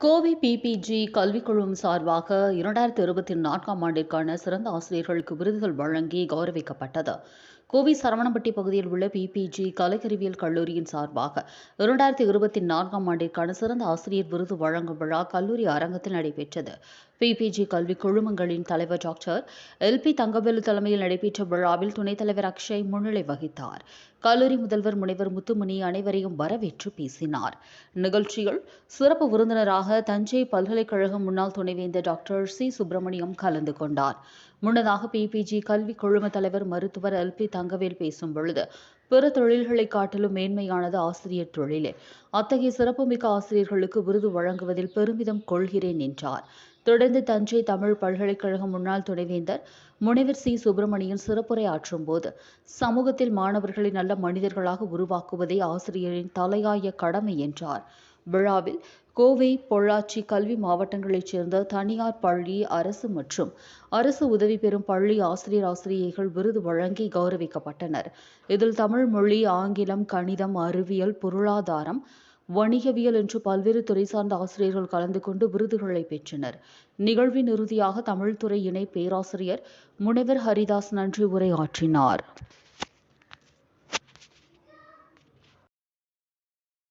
Kovai PPG கல்விக்குழும் சார்பாக இரண்டாயிரத்தி இருபத்தி நான்காம் ஆண்டிற்கான சிறந்த ஆசிரியர்களுக்கு விருதுகள் வழங்கி கௌரவிக்கப்பட்டது. கோவை சரவணம்பட்டி பகுதியில் உள்ள பிபிஜி கலைக்கறிவியல் கல்லூரியின் சார்பாக இரண்டாயிரத்தி இருபத்தி நான்காம் ஆண்டிற்கான சிறந்த ஆசிரியர் விருது வழங்கும் விழா கல்லூரி அரங்கத்தில் நடைபெற்றது. பிபிஜி கல்வி குழுமங்களின் தலைவர் டாக்டர் எல்பி தங்கவேலு தலைமையில் நடைபெற்ற விழாவில் துணைத் தலைவர் அக்ஷய் முன்னிலை வகித்தார். கல்லூரி முதல்வர் முனைவர் முத்துமணி அனைவரையும் வரவேற்று பேசினார். நிகழ்ச்சியில் சிறப்பு விருந்தினராக தஞ்சை பல்கலைக்கழக முன்னாள் துணைவேந்தர் டாக்டர் சி சுப்பிரமணியம் கலந்து கொண்டார். முன்னதாக பிபிஜி கல்வி குழும தலைவர் மருத்துவர் எல் பி தங்கவேல் பேசும் பொழுது பிற தொழில்களை காட்டிலும் மேன்மையானது ஆசிரியர் தொழிலே. அத்தகைய சிறப்புமிக்க ஆசிரியர்களுக்கு விருது வழங்குவதில் பெருமிதம் கொள்கிறேன் என்றார். தொடர்ந்து தஞ்சை தமிழ் பல்கலைக்கழக முன்னாள் துணைவேந்தர் முனைவர் சி. சுப்பிரமணியன் சிறப்புரை ஆற்றும் போது சமூகத்தில் மாணவர்களை நல்ல மனிதர்களாக உருவாக்குவதே ஆசிரியரின் தலையாய கடமை என்றார். விழாவில் கோவை பொள்ளாச்சி கல்வி மாவட்டங்களைச் சேர்ந்த தனியார் பள்ளி அரசு மற்றும் அரசு உதவி பெறும் பள்ளி ஆசிரியர் ஆசிரியைகள் விருது வழங்கி கௌரவிக்கப்பட்டனர். இதில் தமிழ் மொழி ஆங்கிலம் கணிதம் அறிவியல் பொருளாதாரம் வணிகவியல் என்று பல்வேறு துறை சார்ந்த ஆசிரியர்கள் கலந்து கொண்டு விருதுகளை பெற்றனர். நிகழ்வின் இறுதியாக தமிழ்துறை இணை பேராசிரியர் முனைவர் ஹரிதாஸ் நன்றி உரையாற்றினார்.